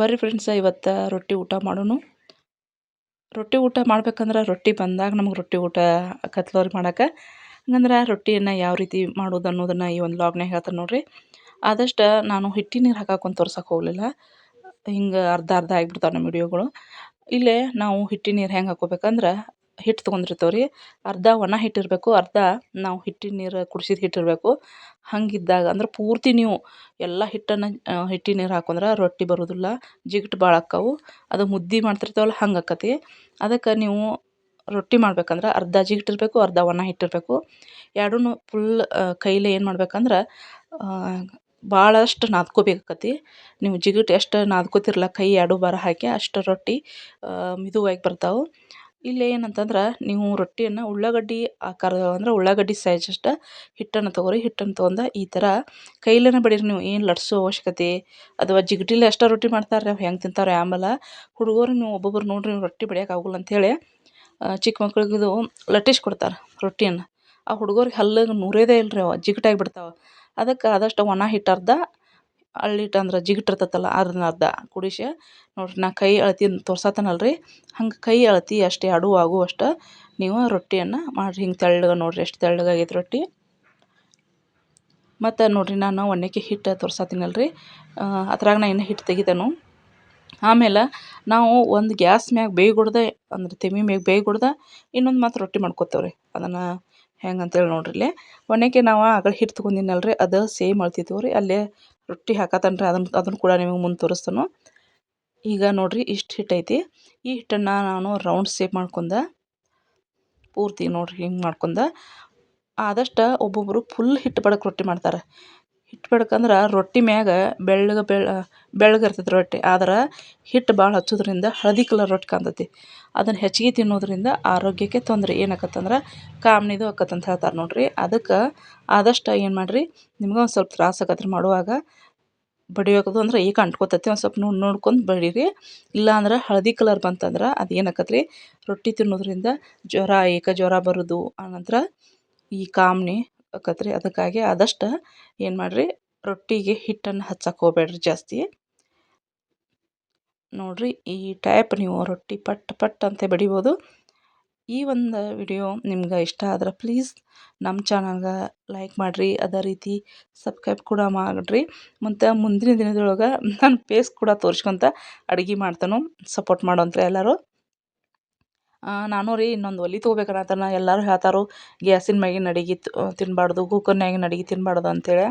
ಬರ್ರಿ ಫ್ರೆಂಡ್ಸ ಇವತ್ತು ರೊಟ್ಟಿ ಊಟ ಮಾಡೋಣ ರೊಟ್ಟಿ ಊಟ ಮಾಡ್ಬೇಕಂದ್ರೆ ರೊಟ್ಟಿ ಬಂದಾಗ ನಮ್ಗೆ ರೊಟ್ಟಿ ಊಟ ಕತ್ಲೋರಿ ಮಾಡಕ್ಕೆ ಹಂಗಂದ್ರೆ ರೊಟ್ಟಿಯನ್ನು ಯಾವ ರೀತಿ ಮಾಡೋದು ಅನ್ನೋದನ್ನು ಈ ಒಂದು ಲಾಗ್ನಾಗ ಹೇಳ್ತಾರೆ ನೋಡಿರಿ. ಆದಷ್ಟು ನಾನು ಹಿಟ್ಟಿ ನೀರು ಹಾಕಾಕೊಂಡು ತೋರ್ಸೋಕೆ ಹೋಗಲಿಲ್ಲ. ಹಿಂಗೆ ಅರ್ಧ ಅರ್ಧ ಆಗಿಬಿಡ್ತಾವೆ ನಮ್ಮ ವಿಡಿಯೋಗಳು ಇಲ್ಲೇ ನಾವು ಹಿಟ್ಟಿ ನೀರು ಹೆಂಗೆ ಹಾಕ್ಕೋಬೇಕಂದ್ರೆ ಹಿಟ್ಟು ತೊಗೊಂಡಿರ್ತೇವೆ ರೀ ಅರ್ಧ ಒಣ ಹಿಟ್ಟಿರಬೇಕು ಅರ್ಧ ನಾವು ಹಿಟ್ಟಿನ ನೀರು ಕುಡ್ಸಿದ ಹಿಟ್ಟಿರಬೇಕು ಹಂಗಿದ್ದಾಗ ಅಂದ್ರೆ ಪೂರ್ತಿ ನೀವು ಎಲ್ಲ ಹಿಟ್ಟನ್ನು ಹಿಟ್ಟಿನ ನೀರು ಹಾಕೊಂಡ್ರೆ ರೊಟ್ಟಿ ಬರೋದಿಲ್ಲ, ಜಿಗಟ್ ಭಾಳ ಆಕ್ಕವು ಅದು ಮುದ್ದೆ ಮಾಡ್ತಿರ್ತೇವಲ್ಲ ಹಂಗೆ ಆಕ್ಕತಿ ಅದಕ್ಕೆ ನೀವು ರೊಟ್ಟಿ ಮಾಡ್ಬೇಕಂದ್ರೆ ಅರ್ಧ ಜಿಗಟ್ ಇರಬೇಕು, ಅರ್ಧ ಒಣ ಹಿಟ್ಟಿರಬೇಕು ಎರಡೂ ಫುಲ್ ಕೈಲೇ ಏನು ಮಾಡ್ಬೇಕಂದ್ರೆ ಭಾಳಷ್ಟು ನಾದ್ಕೋಬೇಕಾಕತಿ ನೀವು ಜಿಗಟ್ ಎಷ್ಟು ನಾದ್ಕೋತಿರಲ್ಲ ಕೈ ಎರಡು ಬಾರ ಹಾಕಿ ಅಷ್ಟು ರೊಟ್ಟಿ ಮಿದುವಾಗಿ ಬರ್ತಾವೆ. ಇಲ್ಲಿ ಏನಂತಂದ್ರೆ, ನೀವು ರೊಟ್ಟಿಯನ್ನು ಉಳ್ಳಾಗಡ್ಡಿ ಆಕಾರದ ಅಂದ್ರೆ ಉಳ್ಳಾಗಡ್ಡಿ ಸೈಜ್ ಅಷ್ಟು ಹಿಟ್ಟನ್ನು ತಗೋರಿ, ಹಿಟ್ಟನ್ನು ತೊಗೊಂಡು ಈ ಥರ ಕೈಲೇನೆ ಬಡೀರಿ ನೀವು ಏನು ಲಟ್ಸೋ ಅವಶ್ಯಕತೆ ಅಥವಾ ಜಿಗಟಿಲಿ ಅಷ್ಟೇ ರೊಟ್ಟಿ ಮಾಡ್ತಾರೆ ರೀ ಅವು ಹೆಂಗೆ ತಿಂತಾರೆ ಆಮೇಲೆ ಹುಡುಗರು ನೀವು ಒಬ್ಬೊಬ್ರು ನೋಡಿರಿ ರೊಟ್ಟಿ ಬಡಿಯಕ್ಕೆ ಆಗೋಲ್ಲ ಅಂಥೇಳಿ ಚಿಕ್ಕ ಮಕ್ಳಿಗೆ ಇದು ಲಟ್ಟಿಸಿ ಕೊಡ್ತಾರೆ ರೊಟ್ಟಿಯನ್ನು. ಆ ಹುಡುಗರಿಗೆ ಹಲ್ಲಗೆ ನುರಿಯೋದೇ ಇಲ್ಲ ರೀ ಅವು ಬಿಡ್ತಾವ ಬಿಡ್ತಾವೆ. ಅದಕ್ಕೆ ಆದಷ್ಟು ಒಣ ಹಿಟ್ಟು ಅರ್ಧ ಅಳ್ಳಿಟ್ಟು ಅಂದ್ರೆ ಜಿಗುಟು ಇರ್ತೈತಲ್ಲ, ಅದನ್ನ ಅರ್ಧ ಕೂಡಿಸಿ ನೋಡಿರಿ, ನಾ ಕೈ ಅಳತೆ ತೋರ್ಸತ್ತೇನಲ್ಲ ರೀ ಹಂಗೆ ಕೈ ಅಳತೆ ಅಷ್ಟು ಎರಡು ಆಗುವಷ್ಟು ನೀವು ರೊಟ್ಟಿಯನ್ನು ಮಾಡಿರಿ. ಹಿಂಗೆ ತೆಳ್ಳಗೆ ನೋಡಿರಿ, ಎಷ್ಟು ತೆಳ್ಳಗಾಗೈತೆ ರೊಟ್ಟಿ. ಮತ್ತು ನೋಡಿರಿ, ನಾನು ಒಣ್ಣೆಕೆ ಹಿಟ್ಟು ತೋರ್ಸತ್ತೀನಲ್ಲ ರೀ ಅದ್ರಾಗ ನಾ ಇನ್ನು ಹಿಟ್ಟು ತೆಗಿತೇನು. ಆಮೇಲೆ ನಾವು ಒಂದು ಗ್ಯಾಸ್ ಮ್ಯಾಗ ಬೇಯ್ಗುಡ್ದೆ, ಅಂದ್ರೆ ತೆಮಿ ಮ್ಯಾಗ ಬೇಯ್ಗುಡ್ದೆ, ಇನ್ನೊಂದು ಮಾತ್ರ ರೊಟ್ಟಿ ಮಾಡ್ಕೊತೇವೆ ರೀ ಅದನ್ನು ಹೆಂಗೆ ಅಂತೇಳಿ ನೋಡ್ರಿ ಒಣ್ಣೆಕೆ ನಾವು ಆಗಳ ಹಿಟ್ಟು ತೊಗೊಂಡಿನಲ್ರಿ, ಅದು ಸೇಮ್ ಅಳ್ತಿದ್ವು ರೀ. ಅಲ್ಲೇ ರೊಟ್ಟಿ ಹಾಕತಾನ ರೀ ಅದನ್ನು ಅದನ್ನು ಕೂಡ ನಿಮಗೆ ಮುಂದೆ ತೋರಿಸ್ತೇನೆ. ಈಗ ನೋಡಿರಿ ಇಷ್ಟು ಹಿಟ್ಟೈತಿ ಈ ಹಿಟ್ಟನ್ನು ನಾನು ರೌಂಡ್ ಶೇಪ್ ಮಾಡ್ಕೊಂಡೆ, ಪೂರ್ತಿ ನೋಡಿರಿ ಹಿಂಗೆ ಮಾಡ್ಕೊಂಡೆ, ಆದಷ್ಟು ಒಬ್ಬೊಬ್ಬರು ಫುಲ್ ಹಿಟ್ಟು ಬಡಕ್ಕೆ ರೊಟ್ಟಿ ಮಾಡ್ತಾರೆ. ಹಿಟ್ಟು ಬಡಕಂದ್ರೆ ರೊಟ್ಟಿ ಮ್ಯಾಗ ಬೆಳ್ಳಗೆ ಬೆಳ್, ಬೆಳ್ಳಗ ಇರ್ತೈತೆ ರೊಟ್ಟಿ. ಆದ್ರೆ ಹಿಟ್ಟು ಭಾಳ ಹಚ್ಚೋದ್ರಿಂದ ಹಳದಿ ಕಲರ್ ರೊಟ್ಟಿ ಕಾಣ್ತೈತಿ. ಅದನ್ನು ಹೆಚ್ಚಿಗೆ ತಿನ್ನೋದ್ರಿಂದ ಆರೋಗ್ಯಕ್ಕೆ ತೊಂದರೆ. ಏನಾಕತ್ತಂದ್ರೆ ಕಾಮ್ನಿದು ಆಕತ್ತಂತ ಹೇಳ್ತಾರೆ ನೋಡಿರಿ. ಅದಕ್ಕೆ ಆದಷ್ಟು ಏನು ಮಾಡಿರಿ? ನಿಮ್ಗೆ ಒಂದು ಸ್ವಲ್ಪ ತ್ರಾಸು ಆಕತ್ರಿ ಮಾಡುವಾಗ. ಬಡಿಯೋದು ಅಂದ್ರೆ ಈಗ ಅಂಟ್ಕೊತೈತಿ. ಒಂದು ಸ್ವಲ್ಪ ನೋಡಿ ನೋಡ್ಕೊಂಡು ಬಡೀರಿ. ಇಲ್ಲಾಂದ್ರೆ ಹಳದಿ ಕಲರ್ ಬಂತಂದ್ರೆ ಅದು ಏನಾಕತ್ರಿ? ರೊಟ್ಟಿ ತಿನ್ನೋದ್ರಿಂದ ಜ್ವರ, ಏಕ ಜ್ವರ ಬರೋದು. ಆನಂತರ ಈ ಕಾಮ್ನಿ ಆಕತ್ರಿ ಅದಕ್ಕಾಗಿ ಆದಷ್ಟು ಏನು ಮಾಡಿರಿ? ರೊಟ್ಟಿಗೆ ಹಿಟ್ಟನ್ನು ಹಚ್ಚಕ್ಕೆ ಹೋಗ್ಬೇಡ್ರಿ ಜಾಸ್ತಿ. ನೋಡಿರಿ, ಈ ಟೈಪ್ ನೀವು ರೊಟ್ಟಿ ಪಟ್ ಪಟ್ ಅಂತ ಬಡಿಬೋದು. ಈ ಒಂದು ವಿಡಿಯೋ ನಿಮ್ಗೆ ಇಷ್ಟ ಆದ್ರೆ ಪ್ಲೀಸ್ ನಮ್ಮ ಚಾನಲ್ಗೆ ಲೈಕ್ ಮಾಡಿರಿ. ಅದೇ ರೀತಿ ಸಬ್ಸ್ಕ್ರೈಬ್ ಕೂಡ ಮಾಡಿರಿ. ಮತ್ತು ಮುಂದಿನ ದಿನದೊಳಗೆ ನಾನು ಪೇಸ್ ಕೂಡ ತೋರಿಸ್ಕೊಂತ ಅಡುಗೆ ಮಾಡ್ತಾನೋ. ಸಪೋರ್ಟ್ ಮಾಡೋಂತ್ರಿ ಎಲ್ಲರೂ. ನಾನು ರೀ ಇನ್ನೊಂದು ಒಲೆ ತೊಗೋಬೇಕನ್ನತ್ತಾನ ಎಲ್ಲರೂ ಹೇಳ್ತಾರೋ, ಗ್ಯಾಸಿನ ಮ್ಯಾಗಿನ ಅಡುಗೆ ತಿನ್ನಬಾರ್ದು ಕುಕ್ಕರ್ನ್ಯಾಗಿನ ಅಡುಗೆ ತಿನ್ನಬಾರ್ದು ಅಂತೇಳಿ.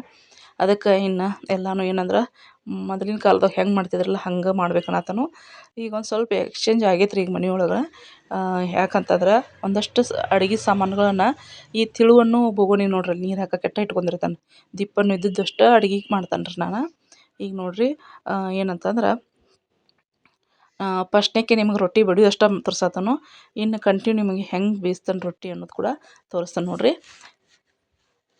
ಅದಕ್ಕೆ ಇನ್ನು ಎಲ್ಲನೂ ಏನಂದ್ರೆ, ಮೊದಲಿನ ಕಾಲ್ದಾಗ ಹೆಂಗೆ ಮಾಡ್ತಿದ್ರಲ್ಲ ಹಂಗೆ ಮಾಡ್ಬೇಕನ್ನತನು ಈಗ ಒಂದು ಸ್ವಲ್ಪ ಎಕ್ಸ್ಚೇಂಜ್ ಆಗೈತೆ ರೀ ಈಗ ಮನೆಯೊಳಗೆ. ಯಾಕಂತಂದ್ರೆ ಒಂದಷ್ಟು ಸ್, ಅಡುಗೆ ಸಾಮಾನುಗಳನ್ನು ಈ ತಿಳುವನ್ನು ಬೋಗೋಣಿ ನೋಡ್ರಿ, ನೀರು ಹಾಕಕ್ಕೆ ಕೆಟ್ಟ ಇಟ್ಕೊಂಡಿರ್ತಾನೆ. ದಿಪ್ಪನ್ನು ಇದ್ದಿದ್ದಷ್ಟು ಅಡ್ಗೆ ಮಾಡ್ತಾನೆ ರೀ ನಾನು. ಈಗ ನೋಡಿರಿ ಏನಂತಂದ್ರೆ ಫಸ್ಟ್ನೇಕೆ ನಿಮ್ಗೆ ರೊಟ್ಟಿ ಬಡಿಯೋದು ಅಷ್ಟೇ ತೋರ್ಸತ್ತಾನು ಇನ್ನು ಕಂಟಿನ್ಯೂ ನಿಮಗೆ ಹೆಂಗೆ ಬೇಯಿಸ್ತಾನೆ ರೊಟ್ಟಿ ಅನ್ನೋದು ಕೂಡ ತೋರಿಸ್ತಾನೆ ನೋಡಿರಿ.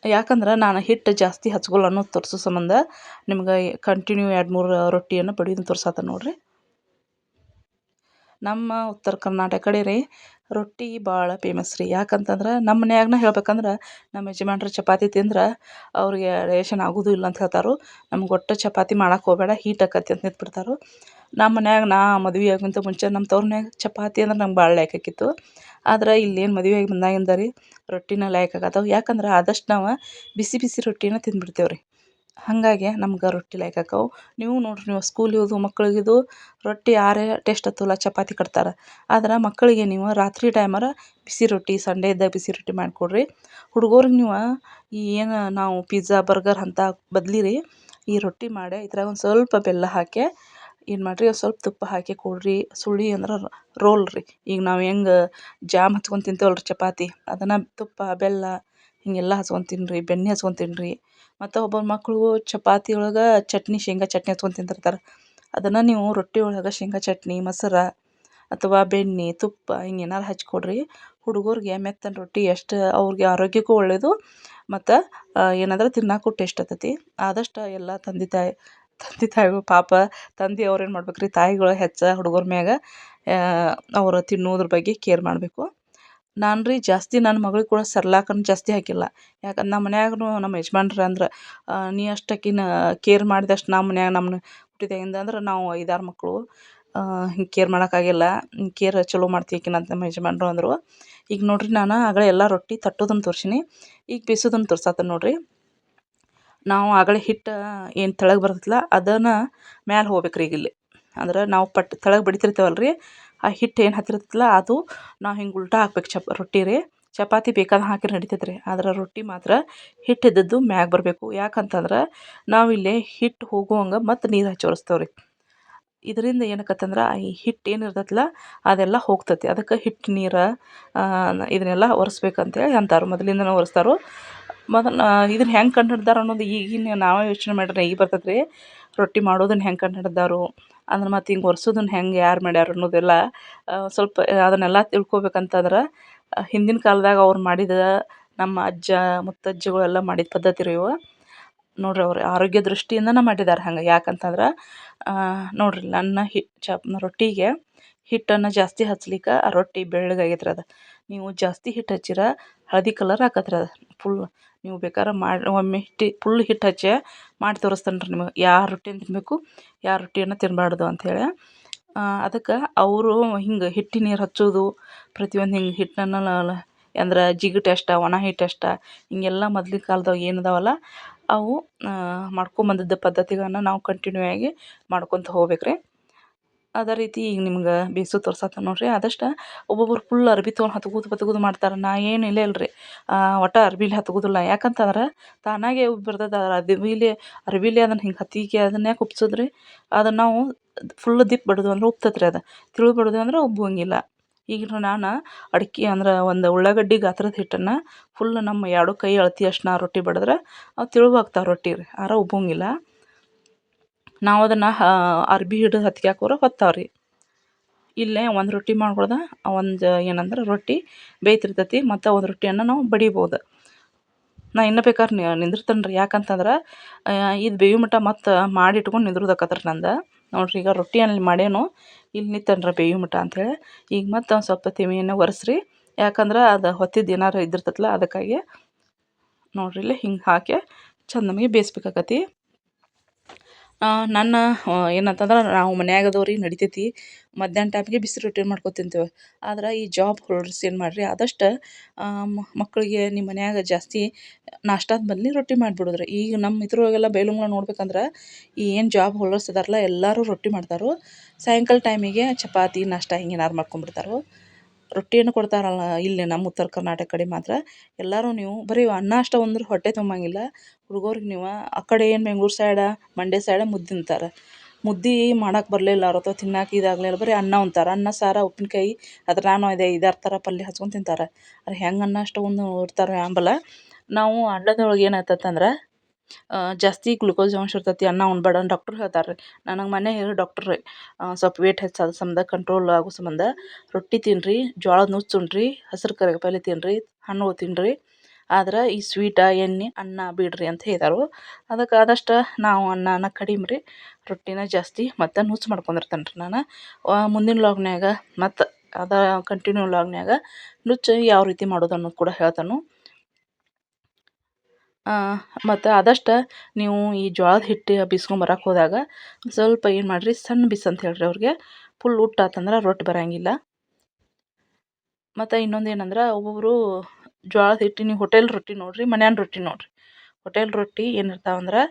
ಯಾಕಂದ್ರೆ ನಾನು ಹಿಟ್ಟು ಜಾಸ್ತಿ ಹಚ್ಕೊಲ್ಲ ಅನ್ನೋದು ತೋರಿಸೋ ಸಂಬಂಧ ನಿಮ್ಗೆ ಕಂಟಿನ್ಯೂ ಎರಡು ಮೂರು ರೊಟ್ಟಿಯನ್ನು ಬಡಿಯೋದು ತೋರಿಸತ್ತ ನೋಡಿರಿ. ನಮ್ಮ ಉತ್ತರ ಕರ್ನಾಟಕ ಕಡೆ ರೀ ರೊಟ್ಟಿ ಭಾಳ ಫೇಮಸ್ ರೀ. ಯಾಕಂತಂದ್ರೆ ನಮ್ಮ ಮನ್ಯಾಗನ ಹೇಳ್ಬೇಕಂದ್ರೆ ನಮ್ಮ ಯಜಮಾನ್ರು ಚಪಾತಿ ತಿಂದ್ರೆ ಅವ್ರಿಗೆ ರೇಷನ್ ಆಗೋದು ಇಲ್ಲ ಅಂತ ಹೇಳ್ತಾರೆ. ನಮ್ಗೆ ಒಟ್ಟು ಚಪಾತಿ ಮಾಡೋಕ್ಕೆ ಹೋಗಬೇಡ ಹೀಟ್ ಆಕತಿ ಅಂತ ನಿಂತ್ಬಿಡ್ತಾರೆ. ನಮ್ಮ ಮನ್ಯಾಗ ನಾ ಮದ್ವೆ ಆಗೋಕ್ಕಿಂತ ಮುಂಚೆ ನಮ್ಮ ತವ್ರು ಮನ್ಯಾಗ ಚಪಾತಿ ಅಂದ್ರೆ ನಂಗೆ ಭಾಳ ಲೈಕ್ ಆಕಿತ್ತು. ಆದ್ರೆ ಇಲ್ಲೇನು ಮದುವೆ ಆಗಿ ಬಂದಾಗಿಂದ ರೀ ರೊಟ್ಟಿನ ಲಾಯಕ್ ಆಗತ್ತವೆ. ಯಾಕಂದ್ರೆ ಆದಷ್ಟು ನಾವು ಬಿಸಿ ಬಿಸಿ ರೊಟ್ಟಿನ ತಿಂದ್ಬಿಡ್ತೇವೆ ರೀ ಹಾಗಾಗಿ ನಮ್ಗೆ ರೊಟ್ಟಿ ಲೈಕ್ ಆಕ್ಕವೆ ನೀವು ನೋಡಿರಿ ನೀವು ಸ್ಕೂಲಿದು ಮಕ್ಳಿಗಿದು ರೊಟ್ಟಿ ಯಾರೇ ಟೇಸ್ಟ್ ಹತ್ತಲ್ಲ ಚಪಾತಿ ಕಟ್ತಾರೆ. ಆದ್ರೆ ಮಕ್ಕಳಿಗೆ ನೀವು ರಾತ್ರಿ ಟೈಮರ ಬಿಸಿ ರೊಟ್ಟಿ, ಸಂಡೇ ಇದ್ದಾಗ ಬಿಸಿ ರೊಟ್ಟಿ ಮಾಡಿಕೊಡ್ರಿ. ಹುಡುಗರಿಗೆ ನೀವು ಈ ಏನು ನಾವು ಪಿಜ್ಜಾ ಬರ್ಗರ್ ಅಂತ ಬದ್ಲಿ ರೀ ಈ ರೊಟ್ಟಿ ಮಾಡಿ ಇದ್ರಾಗ ಒಂದು ಸ್ವಲ್ಪ ಬೆಲ್ಲ ಹಾಕಿ ಏನು ಮಾಡಿರಿ ಸ್ವಲ್ಪ ತುಪ್ಪ ಹಾಕಿ ಕೊಡ್ರಿ, ಸುಳಿ ಅಂದ್ರೆ ರೋಲ್ ರೀ. ಈಗ ನಾವು ಹೆಂಗೆ ಜಾಮ್ ಹಚ್ಕೊಂಡು ತಿಂತೇವಲ್ಲ ರೀ ಚಪಾತಿ, ಅದನ್ನು ತುಪ್ಪ, ಬೆಲ್ಲ ಹೀಗೆಲ್ಲ ಹಚ್ಕೊಂಡು ತಿನ್ನಿರಿ ಬೆಣ್ಣೆ ಹಚ್ಕೊಂಡು ತಿನ್ನಿರಿ ಮತ್ತು ಒಬ್ಬೊಬ್ಬರು ಮಕ್ಕಳು ಚಪಾತಿ ಒಳಗೆ ಚಟ್ನಿ, ಶೇಂಗಾ ಚಟ್ನಿ ಹಚ್ಕೊಂಡು ತಿಂತಿರ್ತಾರೆ ಅದನ್ನು ನೀವು ರೊಟ್ಟಿ ಒಳಗೆ ಶೇಂಗಾ ಚಟ್ನಿ, ಮೊಸರು ಅಥವಾ ಬೆಣ್ಣೆ, ತುಪ್ಪ ಹಿಂಗೆ ಏನಾರು ಹಚ್ಕೊಡ್ರಿ ಹುಡುಗರಿಗೆ ಮೆತ್ತನ ರೊಟ್ಟಿ ಎಷ್ಟು ಅವ್ರಿಗೆ ಆರೋಗ್ಯಕ್ಕೂ ಒಳ್ಳೆಯದು ಮತ್ತು ಏನಂದ್ರೆ ತಿನ್ನಕ್ಕೂ ಟೇಸ್ಟ್ ಆಗ್ತೈತಿ ಆದಷ್ಟು ಎಲ್ಲ ತಂದೆ ತಾಯಿ ತಂದೆ ತಾಯಿಗಳು ಪಾಪ. ತಂದೆ ಅವ್ರು ಏನು ಮಾಡ್ಬೇಕು ರೀ ತಾಯಿಗಳು ಹೆಚ್ಚು ಹುಡುಗರ ಮ್ಯಾಗ ಅವರು ತಿನ್ನೋದ್ರ ಬಗ್ಗೆ ಕೇರ್ ಮಾಡಬೇಕು. ನಾನು ರೀ ಜಾಸ್ತಿ ನನ್ನ ಮಗಳಿಗೆ ಕೂಡ ಸರ್ಲಾಕನ್ನು ಜಾಸ್ತಿ ಹಾಕಿಲ್ಲ. ಯಾಕಂದ್ರೆ ನಮ್ಮ ಮನ್ಯಾಗೂ ನಮ್ಮ ಯಜಮಾನ್ರು ಅಂದ್ರೆ ನೀ ಅಷ್ಟು ಆಕಿನ ಕೇರ್ ಮಾಡಿದಷ್ಟು ನಮ್ಮ ಮನ್ಯಾಗ ನಮ್ಮನ್ನ ಹುಟ್ಟಿದಾಗಿಂದ ಅಂದ್ರೆ ನಾವು ಐದಾರು ಮಕ್ಕಳು ಹಿಂಗೆ ಕೇರ್ ಮಾಡೋಕ್ಕಾಗಿಲ್ಲ. ಕೇರ್ ಚಲೋ ಮಾಡ್ತಿ ಅಂತ ನಮ್ಮ ಯಜಮಾನ್ರು ಅಂದರು. ಈಗ ನೋಡಿರಿ ನಾನು ಆಗಲೇ ಎಲ್ಲ ರೊಟ್ಟಿ ತಟ್ಟೋದನ್ನು ತೋರ್ಸೀನಿ. ಈಗ ಬೇಯ್ಸೋದನ್ನು ತೋರ್ಸತ್ತೆ ನೋಡಿರಿ. ನಾವು ಆಗಲೇ ಹಿಟ್ಟು ಏನು ತೆಳಗೆ ಬರ್ತೈತಲ್ಲ ಅದನ್ನು ಮ್ಯಾಲೆ ಹೋಗ್ಬೇಕು ರೀ ಈಗ ಇಲ್ಲಿ. ಅಂದ್ರೆ ನಾವು ಪಟ್ ತೆಳಗೆ ಬಡಿತಿರ್ತೇವಲ್ಲ ರೀ ಆ ಹಿಟ್ಟು ಏನು ಹತ್ತಿರ್ತೈತಲ್ಲ ಅದು ನಾವು ಹಿಂಗೆ ಉಲ್ಟಾ ಹಾಕ್ಬೇಕು ಚಪ್ ರೊಟ್ಟಿ ರೀ. ಚಪಾತಿ ಬೇಕಾದ್ರೆ ಹಾಕಿರೆ ನಡಿತೈತೆ ರೀ ಆದ್ರೆ ರೊಟ್ಟಿ ಮಾತ್ರ ಹಿಟ್ಟು ಇದ್ದದ್ದು ಮ್ಯಾಗ ಬರಬೇಕು. ಯಾಕಂತಂದ್ರೆ ನಾವು ಇಲ್ಲಿ ಹಿಟ್ಟು ಹೋಗುವಂಗೆ ಮತ್ತು ನೀರು ಹಚ್ಚಿ ರೀ ಇದರಿಂದ ಏನಕ್ಕತ್ತಂದ್ರೆ ಈ ಹಿಟ್ಟು ಏನು ಇರ್ತೈತಲ್ಲ ಅದೆಲ್ಲ ಹೋಗ್ತತಿ. ಅದಕ್ಕೆ ಹಿಟ್ಟು ನೀರು ಇದನ್ನೆಲ್ಲ ಒರೆಸ್ಬೇಕಂತೇಳಿ ಅಂತಾರೆ. ಮೊದಲಿಂದನೂ ಒರೆಸ್ತಾರೋ. ಮೊದಲು ಇದನ್ನು ಹೆಂಗೆ ಕಂಡು ಹಿಡ್ದಾರ ಅನ್ನೋದು ಈಗಿನ ನಾವೇ ಯೋಚನೆ ಮಾಡಿದ್ರೆ ಈಗ ಬರ್ತದೆ ರೀ ರೊಟ್ಟಿ ಮಾಡೋದನ್ನು ಹೆಂಗೆ ಕಂಡು ಹಿಡ್ದಾರೋ? ಅಂದ್ರೆ ಮತ್ತು ಹಿಂಗೆ ಒರ್ಸೋದನ್ನು ಹೆಂಗೆ ಯಾರು ಮಾಡ್ಯಾರ ಅನ್ನೋದೆಲ್ಲ ಸ್ವಲ್ಪ, ಅದನ್ನೆಲ್ಲ ತಿಳ್ಕೊಬೇಕಂತಂದ್ರೆ ಹಿಂದಿನ ಕಾಲ್ದಾಗ ಅವ್ರು ಮಾಡಿದ ನಮ್ಮ ಅಜ್ಜ, ಮುತ್ತಜ್ಜಿಗಳೆಲ್ಲ ಮಾಡಿದ ಪದ್ಧತಿ ರೀ ಇವು. ನೋಡಿರಿ ಅವ್ರು ಆರೋಗ್ಯ ದೃಷ್ಟಿಯಿಂದನೇ ಮಾಡಿದ್ದಾರೆ ಹಂಗೆ. ಯಾಕಂತಂದ್ರೆ ನೋಡಿರಿ ನನ್ನ ಹಿ, ಚಪ್, ರೊಟ್ಟಿಗೆ ಹಿಟ್ಟನ್ನು ಜಾಸ್ತಿ ಹಚ್ಲಿಕ್ಕೆ ಆ ರೊಟ್ಟಿ ಬೆಳ್ಳಗಾಗೈತ್ರಿ ಅದು. ನೀವು ಜಾಸ್ತಿ ಹಿಟ್ಟು ಹಚ್ಚಿರ ಹಳದಿ ಕಲರ್ ಆಕತ್ರಿ ಅದು. ಫುಲ್ ನೀವು ಬೇಕಾದ್ರೆ ಮಾಡಿ, ಒಮ್ಮೆ ಹಿಟ್ಟು ಫುಲ್ ಹಿಟ್ಟು ಹಚ್ಚಿ ಮಾಡಿ ತೋರಿಸ್ತೇನೆ ರೀ ನಿಮಗೆ ಯಾವ ರೊಟ್ಟಿನ ತಿನ್ನಬೇಕು ಯಾವ ರೊಟ್ಟಿಯನ್ನು ತಿನ್ನಬಾರ್ದು ಅಂಥೇಳಿ ಅದಕ್ಕೆ ಅವರು ಹಿಂಗೆ ಹಿಟ್ಟಿನ ನೀರು ಹಚ್ಚೋದು, ಪ್ರತಿಯೊಂದು ಹಿಂಗೆ ಹಿಟ್ಟನ್ನು ಅಂದ್ರೆ ಜಿಗುಟು ಎಷ್ಟ, ಒಣ ಹಿಟ್ಟು ಎಷ್ಟು, ಹಿಂಗೆಲ್ಲ ಮೊದ್ಲಿನ ಕಾಲ್ದಾಗ ಏನಿದಾವಲ್ಲ ಅವು ಮಾಡ್ಕೊಂಬಂದಿದ್ದ ಪದ್ಧತಿಗಳನ್ನು ನಾವು ಕಂಟಿನ್ಯೂ ಆಗಿ ಮಾಡ್ಕೊತ ಹೋಗ್ಬೇಕು ರೀ ಅದೇ ರೀತಿ ಈಗ ನಿಮ್ಗೆ ಬೇಸು ತೋರ್ಸತ್ತೆ ನೋಡಿರಿ. ಆದಷ್ಟು ಒಬ್ಬೊಬ್ರು ಫುಲ್ ಅರ್ಬಿ ತೊಗೊಂಡು ಹತ್ಗುದು ಪತ್ಗುದು ಮಾಡ್ತಾರೆ. ನಾ ಏನು ಇಲ್ಲ ಇಲ್ಲರಿ ಒಟ್ಟು ಅರ್ಬಿಲಿ ಹತ್ಗುದಿಲ್ಲ ಯಾಕಂತಂದ್ರೆ ತಾನಾಗೆ ಬರ್ತದೆ. ಅರ್ಬಿಲಿ ಅರ್ಬಿಲಿ ಅದನ್ನು ಹಿಂಗೆ ಹತ್ತಿಗೆ ಅದನ್ನ ಯಾಕೆ ಉಪ್ಸೋದ್ರಿ? ಅದನ್ನು ನಾವು ಫುಲ್ ದಿಪ್ ಬಡಿದ್ವು ಅಂದ್ರೆ ಉಪ್ತತ್ರಿ ಅದು. ತಿಳು ಬಡಿದ್ವಿ ಅಂದ್ರೆ ಉಬ್ಬುವಂಗಿಲ್ಲ. ಈಗ ನಾನು ಅಡಿಕೆ ಅಂದ್ರೆ ಒಂದು ಉಳ್ಳಾಗಡ್ಡಿ ಗಾತ್ರದ ಹಿಟ್ಟನ್ನು ಫುಲ್ ನಮ್ಮ ಎರಡು ಕೈ ಅಳತಿ ಅಷ್ಟು ನಾ ರೊಟ್ಟಿ ಬಡಿದ್ರೆ ಅವು ತಿಳುವಾಗ್ತಾವೆ ರೊಟ್ಟಿ ರೀ ಆರ ಉಬ್ಬುವಂಗಿಲ್ಲ. ನಾವು ಅದನ್ನು ಅರ್ಬಿ ಹಿಡಿದು ಹತ್ತಿಗೆ ಹಾಕೋರು ಹೊತ್ತಾವೆ ರೀ ಇಲ್ಲೇ ಒಂದು ರೊಟ್ಟಿ ಮಾಡ್ಕೊಳ್ದೆ, ಒಂದು, ಏನಂದ್ರೆ ರೊಟ್ಟಿ ಬೇಯ್ತಿರ್ತೈತಿ, ಮತ್ತು ಒಂದು ರೊಟ್ಟಿಯನ್ನು ನಾವು ಬಡಿಬೋದು. ನಾ ಇನ್ನೂ ಬೇಕಾದ್ರೆ ನಿಂದಿರ್ತೇನೆ ರೀ ಯಾಕಂತಂದ್ರೆ ಇದು ಬೇವು ಮಠ ಮತ್ತು ಮಾಡಿ ಇಟ್ಕೊಂಡು ನಿಂದ್ರೋದಾಕತ್ರಿ ನಂದು. ನೋಡ್ರಿ, ಈಗ ರೊಟ್ಟಿ ಅಲ್ಲಿ ಮಾಡೇನು ಇಲ್ಲಿ ನಿಂತೇನೆ ಬೇವು ಮಠ ಅಂಥೇಳಿ ಈಗ ಮತ್ತು ಒಂದು ಸ್ವಲ್ಪ ತಿಮಿಯನ್ನು ಒರೆಸ್ರಿ, ಯಾಕಂದ್ರೆ ಅದು ಹೊತ್ತಿದ್ದು ಏನಾರು ಇದ್ದಿರ್ತೈತಲ್ಲ ಅದಕ್ಕಾಗಿ ನೋಡ್ರಿ, ಇಲ್ಲಿ ಹಿಂಗೆ ಹಾಕಿ ಚಂದ ನಮಗೆ ಬೇಯಿಸ್ಬೇಕಾಕತಿ ನನ್ನ ಏನಂತಂದ್ರೆ ನಾವು ಮನ್ಯಾಗ ಅದೇವ್ರಿ ನಡಿತೈತಿ. ಮಧ್ಯಾಹ್ನ ಟೈಮ್ಗೆ ಬಿಸಿ ರೊಟ್ಟಿ ಮಾಡ್ಕೊ ತಿಂತೇವೆ ಆದ್ರೆ ಈ ಜಾಬ್ ಹೋಲ್ಡರ್ಸ್ ಏನು ಮಾಡಿರಿ, ಆದಷ್ಟು ಮಕ್ಕಳಿಗೆ ನಿಮ್ಮ ಮನ್ಯಾಗ ಜಾಸ್ತಿ ನಾಷ್ಟಾದ ಬದ್ಲು ರೊಟ್ಟಿ ಮಾಡಿಬಿಡೋದ್ರಿ. ಈಗ ನಮ್ಮ ಇದ್ರೊಳಗೆಲ್ಲ ಬೈಲುಂಗ್ಳ ನೋಡ್ಬೇಕಂದ್ರೆ, ಈ ಏನು ಜಾಬ್ ಹೋಲ್ಡರ್ಸ್ ಇದಾರಲ್ಲ, ಎಲ್ಲರೂ ರೊಟ್ಟಿ ಮಾಡ್ತಾರೆ. ಸಾಯಂಕಾಲ ಟೈಮಿಗೆ ಚಪಾತಿ, ನಾಷ್ಟ ಹಿಂಗೆ ಏನಾರು ಮಾಡ್ಕೊಂಬಿಡ್ತಾರೆ ರೊಟ್ಟಿಯನ್ನು ಕೊಡ್ತಾರಲ್ಲ, ಇಲ್ಲಿ ನಮ್ಮ ಉತ್ತರ ಕರ್ನಾಟಕ ಕಡೆ ಮಾತ್ರ. ಎಲ್ಲರೂ ನೀವು, ಬರೀ ಅನ್ನ ಅಷ್ಟೇ ಉಂಡ್ರೆ ಹೊಟ್ಟೆ ತುಂಬಂಗಿಲ್ಲ. ಹುಡುಗೋರಿಗೆ ನೀವು, ಆ ಕಡೆ ಏನು ಬೆಂಗ್ಳೂರು ಸೈಡ ಮಂಡ್ಯ ಸೈಡ ಮುದ್ದೆ ತಿಂತಾರೆ ಮುದ್ದೆ ಮಾಡಕ್ಕೆ ಬರಲಿಲ್ಲ ಅಥವಾ ತಿನ್ನಕ್ಕೆ ಇದಾಗಲಿಲ್ಲ, ಬರೀ ಅನ್ನ ಉಣ್ತಾರೆ ಅನ್ನ, ಸಾರ, ಉಪ್ಪಿನಕಾಯಿ, ಅದ್ರ ನಾನು ಅದೇ ಐದಾರು ಥರ ಪಲ್ಯ ಹಚ್ಕೊಂಡು ತಿಂತಾರೆ. ಅದು ಹೆಂಗೆ ಅನ್ನ ಅಷ್ಟು ಒಂದು ಇರ್ತಾರೆ ಆಂಬಲ ನಾವು ಅನ್ನದೊಳಗೆ ಏನಾಗ್ತೈತಂದ್ರೆ ಜಾಸ್ತಿ ಗ್ಲುಕೋಸ್ ಅಂಶ ಇರ್ತೈತಿ ಅನ್ನ ಉಣ್ಬೇಡ ಅಂತ ಡಾಕ್ಟ್ರು ಹೇಳ್ತಾರೆ ರೀ ನನಗೆ ಮನೆ ಹೇಳಿ ಡಾಕ್ಟ್ರು ರೀ. ಸ್ವಲ್ಪ ವೇಟ್ ಹೆಚ್ಚಾದ ಸಂಬಂಧ ಕಂಟ್ರೋಲ್ ಆಗೋ ಸಂಬಂಧ. ರೊಟ್ಟಿ ತಿನ್ನಿರಿ ಜೋಳದ ನುಚ್ಚು ಉಣ್ಣಿರಿ ಹಸಿರು ಪಲ್ಯ ತಿನ್ನಿರಿ ಹಣ್ಣು ತಿನ್ನಿರಿ ಆದ್ರೆ ಈ ಸ್ವೀಟ ಎಣ್ಣೆ, ಅನ್ನ ಬಿಡಿರಿ ಅಂತ ಹೇಳ್ತಾರೆ. ಅದಕ್ಕೆ ಆದಷ್ಟು ನಾವು ಅನ್ನನ ಕಡಿಮೆ ರೀ. ರೊಟ್ಟಿನ ಜಾಸ್ತಿ ಮತ್ತು ನುಚ್ಚು ಮಾಡ್ಕೊಂಡಿರ್ತೇನೆ ರೀ ನಾನು. ಮುಂದಿನ ಲಾಗ್ನ್ಯಾಗ ಮತ್ತು ಅದ ಕಂಟಿನ್ಯೂ ಲಾಗ್ನ್ಯಾಗ ನುಚ್ಚು ಯಾವ ರೀತಿ ಮಾಡೋದು ಅನ್ನೋದು ಕೂಡ ಹೇಳ್ತೇನೆ. ಮತ್ತು ಆದಷ್ಟು ನೀವು ಈ ಜೋಳದ ಹಿಟ್ಟು ಬೀಸ್ಕೊಂಬರಕ್ಕೆ ಹೋದಾಗ ಸ್ವಲ್ಪ ಏನು ಮಾಡಿರಿ ಸಣ್ಣ ಬಿಸಿ ಅಂತ ಹೇಳಿರಿ ಅವ್ರಿಗೆ. ಫುಲ್ ಉಟ್ಟಾತಂದ್ರೆ ರೊಟ್ಟಿ ಬರೋಂಗಿಲ್ಲ. ಮತ್ತು ಇನ್ನೊಂದು ಏನಂದ್ರೆ ಒಬ್ಬೊಬ್ಬರು ಜೋಳದ ಹಿಟ್ಟು, ನೀವು ಹೋಟೆಲ್ ರೊಟ್ಟಿ ನೋಡಿರಿ, ಮನ್ಯಾನ ರೊಟ್ಟಿ ನೋಡಿರಿ. ಹೋಟೆಲ್ ರೊಟ್ಟಿ ಏನಿರ್ತಾವಂದ್ರೆ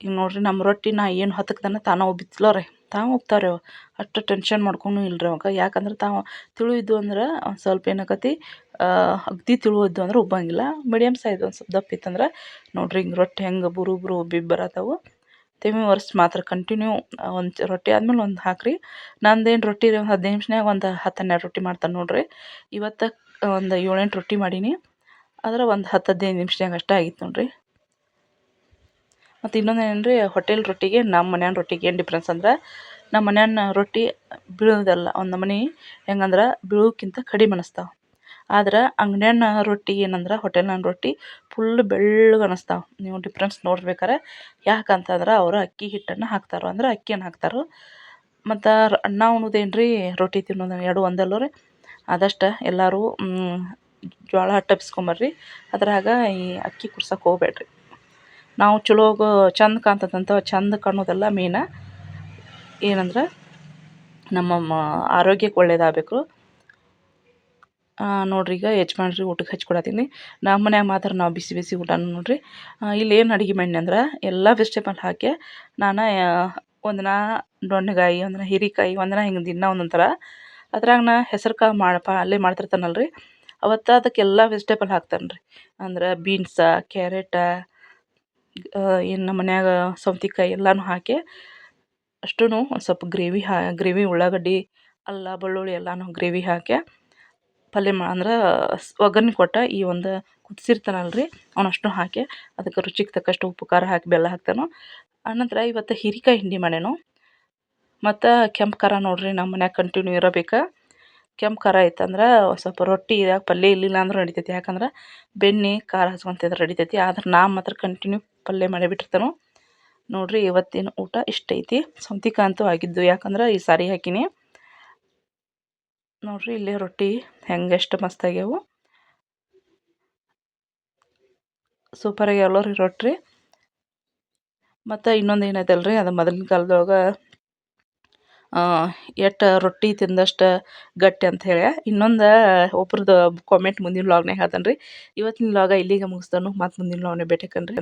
ಈಗ ನೋಡಿರಿ ನಮ್ಮ ರೊಟ್ಟಿ ನಾ ಏನು ಹತ್ತಕ್ಕೆ ತಾನೇ ಬಿತ್ತಲೋ ರೀ. ತಾವು ಉಬ್ತಾವ್ರಿ ಅವು ಅಷ್ಟು ಟೆನ್ಷನ್ ಮಾಡ್ಕೊಂಡು ಇಲ್ರಿ ಅವಾಗ. ಯಾಕಂದ್ರೆ ತಾವು ತಿಳು ಅಂದ್ರೆ ಒಂದು ಸ್ವಲ್ಪ ಏನಾಕತಿ ಅಗದಿ ತಿಳು ಅಂದ್ರೆ ಉಬ್ಬಂಗಿಲ್ಲ. ಮೀಡಿಯಮ್ ಸೈಜ್ ಒಂದು ಸ್ವಲ್ಪ ದಪ್ಪ ಇತ್ತಂದ್ರೆ ನೋಡಿರಿ ಹಿಂಗೆ ರೊಟ್ಟಿ ಹೆಂಗೆ ಬುರು ಬುರು ಉಬ್ಬಿ ಬರತ್ತವು ತೆಮಿ ವರ್ಷ ಮಾತ್ರ ಕಂಟಿನ್ಯೂ ಒಂದು ರೊಟ್ಟಿ ಆದ್ಮೇಲೆ ಒಂದು ಹಾಕಿರಿ. ನಂದೇನು ರೊಟ್ಟಿ ರೀ, ಒಂದು ಹದಿನೈದು ನಿಮಿಷನಾಗ ಒಂದು ಹತ್ತು ಹನ್ನೆರಡು ರೊಟ್ಟಿ ಮಾಡ್ತಾನೆ ನೋಡಿರಿ. ಇವತ್ತು ಒಂದು ಏಳೆಂಟು ರೊಟ್ಟಿ ಮಾಡೀನಿ. ಆದ್ರೆ ಒಂದು ಹತ್ತು ಹದಿನೈದು ನಿಮಿಷನಾಗ ಅಷ್ಟೇ ಆಗಿತ್ತು ನೋಡಿರಿ. ಮತ್ತು ಇನ್ನೊಂದು ಏನು ರೀ ಹೋಟೆಲ್ ರೊಟ್ಟಿಗೆ ನಮ್ಮ ಮನ್ಯಾನ ರೊಟ್ಟಿಗೆ ಏನು ಡಿಫ್ರೆನ್ಸ್ ಅಂದ್ರೆ ನಮ್ಮ ಮನ್ಯಾನ ರೊಟ್ಟಿ ಬೀಳೋದಲ್ಲ ಒಂದು ನಮೂನಿ ಹೆಂಗಂದ್ರೆ ಬೀಳೋಕ್ಕಿಂತ ಕಡಿಮೆ ಅನಿಸ್ತಾವೆ. ಆದ್ರೆ ಅಂಗಡ್ಯಾನ ರೊಟ್ಟಿ ಏನಂದ್ರೆ ಹೋಟೆಲ್ನ ರೊಟ್ಟಿ ಫುಲ್ ಬೆಳ್ಳಗೆ ಅನಿಸ್ತಾವೆ. ನೀವು ಡಿಫ್ರೆನ್ಸ್ ನೋಡ್ಬೇಕಾರೆ ಯಾಕಂತಂದ್ರೆ ಅವರು ಅಕ್ಕಿ ಹಿಟ್ಟನ್ನು ಹಾಕ್ತಾರೋ ಅಂದ್ರೆ ಅಕ್ಕಿಯನ್ನು ಹಾಕ್ತಾರೆ. ಮತ್ತು ಅನ್ನ ಉಣ್ಣೋದೇನು ರೀ ರೊಟ್ಟಿ ತಿನ್ನೋದು ಎರಡು ಒಂದಲ್ಲೋ ರೀ. ಆದಷ್ಟು ಎಲ್ಲರೂ ಜೋಳ ಟಪ್ಸ್ಕೊಂಬರ್ರಿ ಅದ್ರಾಗ ಈ ಅಕ್ಕಿ ಕುರ್ಸಕ್ಕೆ ಹೋಗ್ಬೇಡ್ರಿ ನಾವು ಚಲೋ ಚಂದ ಕಾಣ್ತದಂತ ಚಂದ ಕಾಣೋದೆಲ್ಲ ಮೇನ ಏನಂದ್ರೆ ನಮ್ಮ ಆರೋಗ್ಯಕ್ಕೆ ಒಳ್ಳೇದಾಗಬೇಕು. ನೋಡ್ರಿ ಈಗ ಯಜಮಾನ್ರಿ ಊಟಕ್ಕೆ ಹಚ್ಕೊಡತ್ತೀನಿ ನಮ್ಮ ಮನ್ಯಾಗ ಮಾತ್ರ ನಾವು ಬಿಸಿ ಬಿಸಿ ಊಟ ನೋಡ್ರಿ. ಇಲ್ಲಿ ಏನು ಅಡುಗೆ ಮಾಡಿ ಅಂದ್ರೆ ಎಲ್ಲ ವೆಜಿಟೇಬಲ್ ಹಾಕಿ ನಾನು ಒಂದಿನ ದೊಣ್ಣೆಗಾಯಿ, ಒಂದಿನ ಹೀರಿಕಾಯಿ, ಒಂದಿನ ಹಿಂಗೆ ದಿನ ಒಂದೊಂಥರ ಥರ ಅದ್ರಾಗ ನಾ ಹೆಸರು ಕಾಳು ಮಾಡಪ್ಪ, ಅಲ್ಲೇ ಮಾಡ್ತಿರ್ತಾನಲ್ಲ ರೀ ಅವತ್ತು ಅದಕ್ಕೆಲ್ಲ ವೆಜಿಟೇಬಲ್ ಹಾಕ್ತಾನೆ ರೀ ಅಂದ್ರೆ ಬೀನ್ಸ ಕ್ಯಾರೆಟ ಏನು ನಮ್ಮ ಮನ್ಯಾಗ ಸೌತೆಕಾಯಿ ಎಲ್ಲನೂ ಹಾಕಿ ಅಷ್ಟೂ ಒಂದು ಸ್ವಲ್ಪ ಗ್ರೇವಿ ಹಾ, ಗ್ರೇವಿ ಉಳ್ಳಾಗಡ್ಡಿ, ಅಲ್ಲ, ಬೆಳ್ಳುಳ್ಳಿ ಎಲ್ಲನೂ ಗ್ರೇವಿ ಹಾಕಿ ಪಲ್ಯ ಮಾ, ಅಂದ್ರೆ ಒಗ್ಗರ್ಣೆ ಕೊಟ್ಟ ಈ ಒಂದು ಕುದಿಸಿರ್ತಾನಲ್ಲ ರೀ ಅವನಷ್ಟು ಹಾಕಿ ಅದಕ್ಕೆ ರುಚಿಗೆ ತಕ್ಕಷ್ಟು ಉಪ್ಪು, ಖಾರ ಹಾಕಿ ಬೆಲ್ಲ ಹಾಕ್ತಾನೋ. ಆನಂತರ ಇವತ್ತು ಹೀರಿಕಾಯಿ ಹಿಂಡಿ ಮಾಡ್ಯಾನು ಮತ್ತು ಕೆಂಪು ಖಾರ ನೋಡಿರಿ ನಮ್ಮ ಮನ್ಯಾಗ ಕಂಟಿನ್ಯೂ ಇರಬೇಕು. ಕೆಂಪು ಖಾರ ಇತ್ತಂದ್ರೆ ಸ್ವಲ್ಪ ರೊಟ್ಟಿ ಪಲ್ಯ ಇರಲಿಲ್ಲ ಅಂದ್ರೂ ನಡಿತೈತಿ. ಯಾಕಂದ್ರೆ ಬೆಣ್ಣೆ, ಖಾರ ಹಚ್ಕೊಂಡ್ ತಿಂದ್ರೆ ನಡಿತೈತಿ. ಆದ್ರೆ ನಾ ಮಾತ್ರ ಕಂಟಿನ್ಯೂ ಪಲ್ಯ ಮಾಡೇ ಬಿಟ್ಟಿರ್ತಾನು ನೋಡಿರಿ ಇವತ್ತಿನ ಊಟ ಇಷ್ಟ ಐತಿ ಅಂತೂ ಆಗಿದ್ದು. ಯಾಕಂದ್ರೆ ಈ ಸಾರಿ ಹಾಕಿನಿ. ನೋಡಿರಿ ಇಲ್ಲೇ ರೊಟ್ಟಿ ಹೆಂಗೆ ಎಷ್ಟು ಮಸ್ತ್ ಆಗ್ಯಾವು ಸೂಪರಾಗಿ ಎಲ್ಲರೂ ರೊಟ್ಟಿ ಮತ್ತು ಇನ್ನೊಂದು ಏನೈತಲ್ರಿ? ರೀ ಅದು ಮೊದಲಿನ ಕಾಲದೊಳಗೆ ಎಷ್ಟು ರೊಟ್ಟಿ ತಿಂದಷ್ಟು ಗಟ್ಟಿ ಅಂತ ಹೇಳಿ. ಇನ್ನೊಂದು ಒಬ್ರದ್ದು ಕಾಮೆಂಟ್ ಮುಂದಿನ ವ್ಲಾಗ್ನಾಗ ಹೇಳ್ತಾನೆ ರೀ ಇವತ್ತಿನ ವ್ಲಾಗ ಇಲ್ಲಿಗೆ ಮುಗಿಸ್ತಾನು ಮತ್ತೆ ಮುಂದಿನ ವ್ಲಾಗ್ನಾಗ ಭೇಟಿ ಆಕ್ಕನ್ರಿ